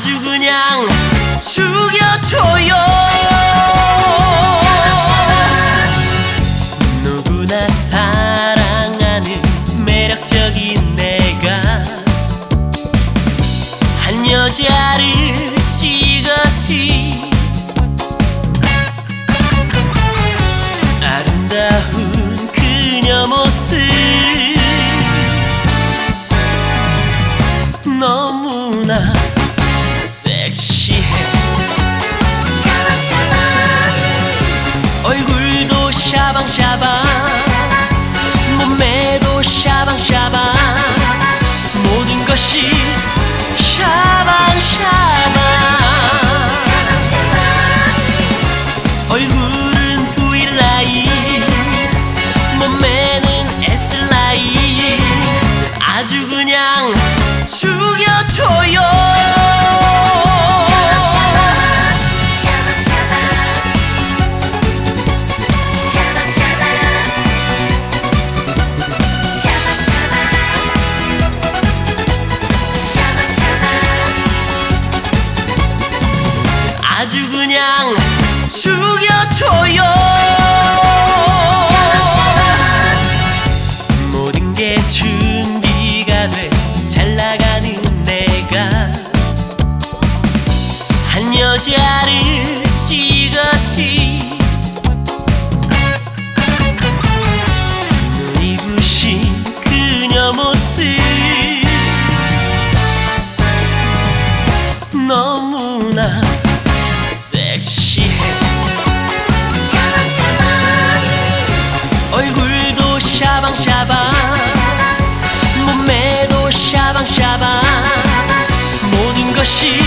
아주 그냥 죽여줘요. 누구나 사랑하는 매력적인 내가 한 여자를 섹시해. 얼굴도 샤방샤방. 몸매도 샤방샤방. 모든 것이 샤방샤방. 얼굴 한 여자를 찍었지 부신 그녀 모습 너무나 섹시해. 얼굴도 샤방샤방 몸매도 샤방샤방 모든 것이